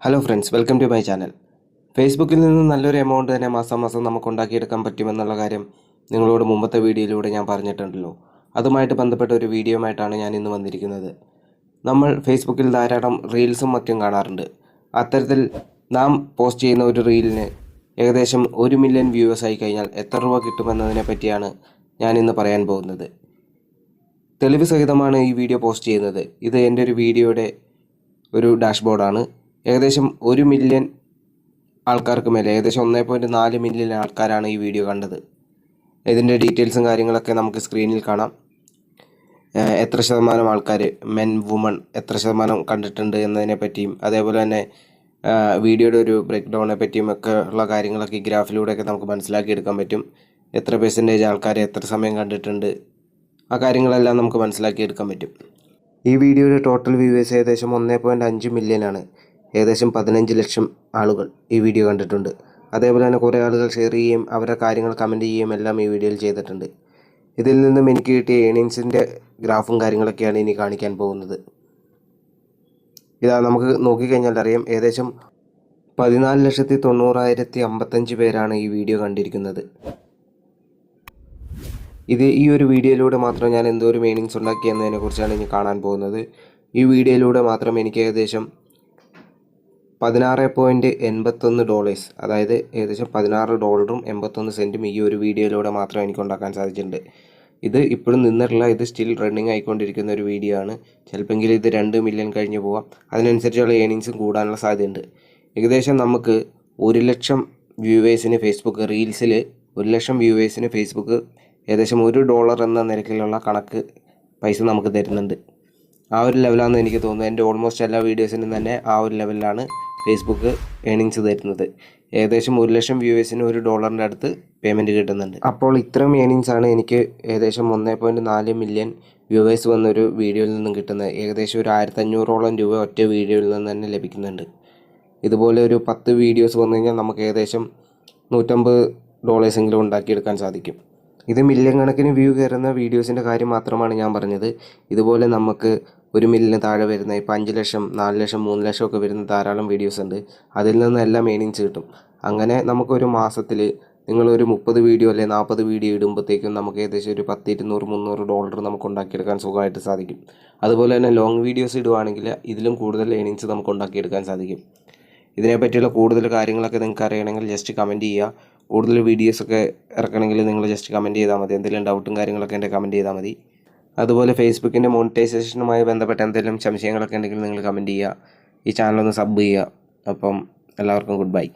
Hello friends welcome to my channel ഫേസ്ബുക്കിൽ നിന്ന് നല്ലൊരു എമൗണ്ട് തന്നെ മാസം മാസം നമുക്ക് ഉണ്ടാക്കിയെടുക്കാൻ പറ്റുമെന്നുള്ള കാര്യം നിങ്ങളോട് മുമ്പത്തെ വീഡിയോയിലൂടെ ഞാൻ പറഞ്ഞിട്ടുണ്ടല്ലോ അതുമായിട്ട് ബന്ധപ്പെട്ട ഒരു വീഡിയോയുമായിട്ടാണ് ഞാൻ ഇന്ന് വന്നിരിക്കുന്നത് നമ്മൾ ഫേസ്ബുക്കിൽ ധാരാളം റീൽസും മറ്റും കാണാറുണ്ട്. അത്തരത്തിൽ നാം പോസ്റ്റ് ചെയ്യുന്ന ഒരു റീലിന് ഏകദേശം ഒരു മില്യൺ വ്യൂവേഴ്സ് ആയി കഴിഞ്ഞാൽ എത്ര രൂപ കിട്ടുമെന്നതിനെ പറ്റിയാണ് ഞാൻ ഇന്ന് പറയാൻ പോകുന്നത്. തെളിവ് സഹിതമാണ് ഈ വീഡിയോ പോസ്റ്റ് ചെയ്യുന്നത്. ഇത് എന്റെ ഒരു വീഡിയോയുടെ ഒരു ഡാഷ്ബോർഡാണ് ഏകദേശം ഒരു മില്യൺ ആൾക്കാർക്ക് മേലെ ഏകദേശം ഒന്നേ പോയിന്റ് നാല് മില്യൺ ആൾക്കാരാണ് ഈ വീഡിയോ കണ്ടത്. ഇതിന്റെ ഡീറ്റെയിൽസും കാര്യങ്ങളൊക്കെ നമുക്ക് സ്ക്രീനിൽ കാണാം. എത്ര ശതമാനം ആൾക്കാർ മെൻ വുമൺ എത്ര ശതമാനം കണ്ടിട്ടുണ്ട് എന്നതിനെ പറ്റിയും അതേപോലെ തന്നെ വീഡിയോയുടെ ഒരു ബ്രേക്ക് ഡൗണിനെ പറ്റിയും ഒക്കെ ഉള്ള കാര്യങ്ങളൊക്കെ ഈ ഗ്രാഫിലൂടെയൊക്കെ നമുക്ക് മനസ്സിലാക്കിയെടുക്കാൻ പറ്റും. എത്ര പെർസെന്റേജ് ആൾക്കാർ എത്ര സമയം കണ്ടിട്ടുണ്ട് ആ കാര്യങ്ങളെല്ലാം നമുക്ക് മനസ്സിലാക്കിയെടുക്കാൻ പറ്റും. ഈ വീഡിയോയുടെ ടോട്ടൽ വ്യൂവേഴ്സ് ഏകദേശം ഒന്നേ പോയിന്റ് അഞ്ച് മില്യൺ ആണ്. ഏകദേശം പതിനഞ്ച് ലക്ഷം ആളുകൾ ഈ വീഡിയോ കണ്ടിട്ടുണ്ട്. അതേപോലെ തന്നെ കുറേ ആളുകൾ ഷെയർ ചെയ്യുകയും അവരുടെ കാര്യങ്ങൾ കമന്റ് ചെയ്യുകയും എല്ലാം ഈ വീഡിയോയിൽ ചെയ്തിട്ടുണ്ട്. ഇതിൽ നിന്നും എനിക്ക് കിട്ടിയ ഏണിങ്സിന്റെ ഗ്രാഫും കാര്യങ്ങളൊക്കെയാണ് ഇനി കാണിക്കാൻ പോകുന്നത്. ഇതാ നമുക്ക് നോക്കിക്കഴിഞ്ഞാൽ അറിയാം ഏകദേശം പതിനാല് ലക്ഷത്തി തൊണ്ണൂറായിരത്തി അമ്പത്തഞ്ച് പേരാണ് ഈ വീഡിയോ കണ്ടിരിക്കുന്നത്. ഇത് ഈ ഒരു വീഡിയോയിലൂടെ മാത്രം ഞാൻ എന്തോരം മീനിങ്സ് ഉണ്ടാക്കി എന്നതിനെക്കുറിച്ചാണ് ഇനി കാണാൻ പോകുന്നത്. ഈ വീഡിയോയിലൂടെ മാത്രം എനിക്ക് ഏകദേശം പതിനാറ് പോയിന്റ് എൺപത്തൊന്ന് ഡോളേഴ്സ് അതായത് ഏകദേശം പതിനാറ് ഡോളറും എൺപത്തൊന്ന് സെന്റും ഈ ഒരു വീഡിയോയിലൂടെ മാത്രമേ എനിക്ക് ഉണ്ടാക്കാൻ സാധിച്ചിട്ടുണ്ട്. ഇത് ഇപ്പോഴും നിന്നിട്ടില്ല ഇത് സ്റ്റിൽ റണ്ണിങ് ആയിക്കൊണ്ടിരിക്കുന്ന ഒരു വീഡിയോ ആണ്. ചിലപ്പോൾ ഇത് രണ്ട് മില്യൺ കഴിഞ്ഞ് പോവാം. അതിനനുസരിച്ചുള്ള ഏണിങ്സും കൂടാനുള്ള സാധ്യതയുണ്ട്. ഏകദേശം നമുക്ക് ഒരു ലക്ഷം വ്യൂവേഴ്സിന് ഫേസ്ബുക്ക് റീൽസിൽ ഒരു ലക്ഷം വ്യൂവേഴ്സിന് ഫേസ്ബുക്ക് ഏകദേശം ഒരു ഡോളർ എന്ന നിരക്കിലുള്ള കണക്ക് പൈസ നമുക്ക് തരുന്നുണ്ട്. ആ ഒരു ലെവലാണെന്ന് എനിക്ക് തോന്നുന്നത് എന്റെ ഓൾമോസ്റ്റ് എല്ലാ വീഡിയോസിനും തന്നെ ആ ഒരു ലെവലിലാണ് ഫേസ്ബുക്ക് ഏണിങ്സ് തരുന്നത്. ഏകദേശം ഒരു ലക്ഷം വ്യൂവേഴ്സിന് ഒരു ഡോളറിന്റെ അടുത്ത് പേയ്മെന്റ് കിട്ടുന്നുണ്ട്. അപ്പോൾ ഇത്രയും ഏണിങ്സ് ആണ് എനിക്ക് ഏകദേശം ഒന്നേ പോയിന്റ് നാല് മില്യൺ വ്യൂവേഴ്സ് വന്നൊരു വീഡിയോയിൽ നിന്നും കിട്ടുന്നത്. ഏകദേശം ഒരു ആയിരത്തഞ്ഞൂറോളം രൂപ ഒറ്റ വീഡിയോയിൽ നിന്ന് തന്നെ ലഭിക്കുന്നുണ്ട്. ഇതുപോലെ ഒരു പത്ത് വീഡിയോസ് വന്നു കഴിഞ്ഞാൽ നമുക്ക് ഏകദേശം നൂറ്റമ്പത് ഡോളേഴ്സെങ്കിലും ഉണ്ടാക്കിയെടുക്കാൻ സാധിക്കും. ഇത് മില്യൺ കണക്കിന് വ്യൂ കയറുന്ന വീഡിയോസിന്റെ കാര്യം മാത്രമാണ് ഞാൻ പറഞ്ഞത്. ഇതുപോലെ നമുക്ക് ഒരു മില്യന് താഴെ വരുന്ന ഇപ്പോൾ അഞ്ച് ലക്ഷം നാല് ലക്ഷം മൂന്ന് ലക്ഷം ഒക്കെ വരുന്ന ധാരാളം വീഡിയോസ് ഉണ്ട്. അതിൽ നിന്നെല്ലാം ഏണിങ്സ് കിട്ടും. അങ്ങനെ നമുക്കൊരു മാസത്തിൽ നിങ്ങളൊരു മുപ്പത് വീഡിയോ അല്ലെങ്കിൽ നാൽപ്പത് വീഡിയോ ഇടുമ്പോഴത്തേക്കും നമുക്ക് ഏകദേശം ഒരു പത്ത് ഇരുന്നൂറ് മുന്നൂറ് ഡോളർ നമുക്ക് ഉണ്ടാക്കിയെടുക്കാൻ സുഖമായിട്ട് സാധിക്കും. അതുപോലെ തന്നെ ലോങ് വീഡിയോസ് ഇടുവാണെങ്കിൽ ഇതിലും കൂടുതൽ ഏണിങ്സ് നമുക്ക് ഉണ്ടാക്കിയെടുക്കാൻ സാധിക്കും. ഇതിനെപ്പറ്റിയുള്ള കൂടുതൽ കാര്യങ്ങളൊക്കെ നിങ്ങൾക്ക് അറിയണമെങ്കിൽ ജസ്റ്റ് കമന്റ് ചെയ്യുക. കൂടുതൽ വീഡിയോസൊക്കെ ഇറക്കണമെങ്കിൽ നിങ്ങൾ ജസ്റ്റ് കമന്റ് ചെയ്താൽ മതി. എന്തെങ്കിലും ഡൗട്ടും കാര്യങ്ങളൊക്കെ എന്റെ കമന്റ് ചെയ്താൽ മതി. അതുപോലെ ഫേസ്ബുക്കിന്റെ മോണിറ്റൈസേഷനുമായി ബന്ധപ്പെട്ട എന്തെങ്കിലും സംശയങ്ങളൊക്കെ ഉണ്ടെങ്കിൽ നിങ്ങൾ കമന്റ് ചെയ്യുക. ഈ ചാനലൊന്ന് സബ് ചെയ്യുക. അപ്പം എല്ലാവർക്കും ഗുഡ് ബൈ.